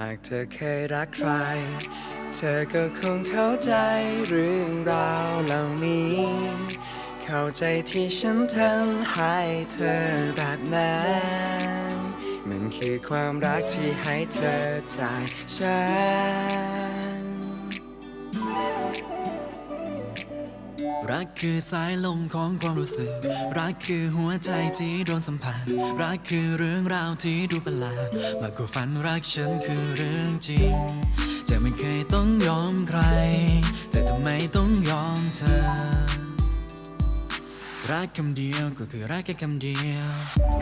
หากเธอเคยรักใคร เธอก็คงเข้าใจเรื่องราวเหล่านี้ เข้าใจที่ฉันทำให้เธอแบบนั้นมันคือความรักที่ให้เธอจากฉัน รักคือสายลมของความรู้สึก รักคือหัวใจที่โดนสัมผัส รักคือเรื่องราวที่ดูประหลาดมากกว่าฝันรักฉันคือเรื่องจริง จะไม่เคยต้องยอมใคร แต่ทำไมต้องยอมเธอ รักคำเดียวก็คือรักแค่คำเดียว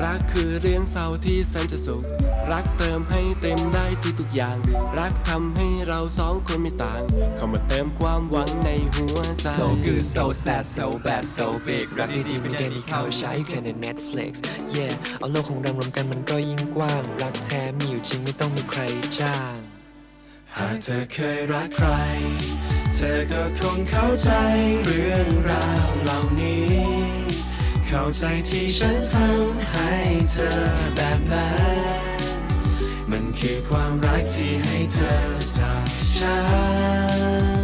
รักคือเรื่องเศร้าที่แสนจะสุข รักเติมให้เต็มได้ทุกๆอย่าง รักทำให้เราสองคนไม่ต่าง เข้ามาเติมความหวัง So good so sad so bad so big รักดีๆไม่ได้มีเข้าใช้แค่ใน Netflix Yeah เอาโลกของเรารวมกันมันก็ยิ่งกว้าง รักแท้มีอยู่จริงไม่ต้องมีใครจ้าง หากเธอเคยรักใคร เธอก็คงเข้าใจเรื่องราวเหล่านี้ เข้าใจที่ฉันทำให้เธอแบบนั้นมันคือความรักที่ให้เธอจากฉัน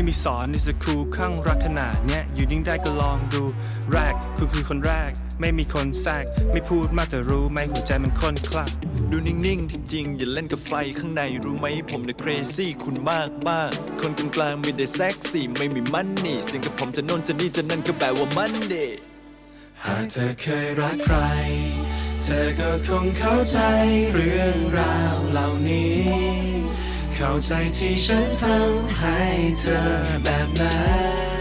ไม่มีสอนนี่จะคูลข้างรักขนาดเนี้ยอยู่นิ่งได้ก็ลองดู แรกคุณคือคนแรก ไม่มีคนแทรกไม่พูดมากแต่รู้ไหมหัวใจมันค้นคลัก ดูนิ่งๆที่จริง อย่าเล่นกับไฟข้างในรู้ไหมผมเนี่ย crazy คุณมากมากๆคนกลางๆไม่ได้เซ็กซี่ไม่มีมันนี่เสียงกับผมจะโน่นจะนี่จะนั่นก็แปลว่ามันเดหากเธอเคยรักใคร เธอก็คงเข้าใจเรื่องราวเหล่านี้ เข้าใจที่ฉันทำให้เธอแบบนั้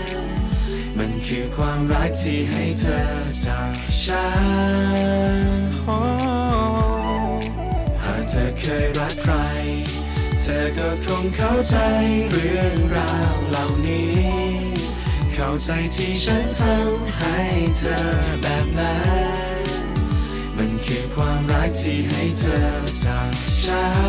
น มันคือความรักที่ให้เธอจากฉันหากเธอเคยรักใคร เธอก็คงเข้าใจเรื่องราวเหล่านี้ เข้าใจที่ฉันทำให้เธอแบบนั้น มันคือความรักที่ให้เธอจากฉัน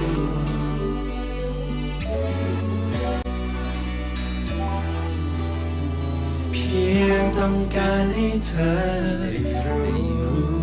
ต้องการให้เธอได้รู้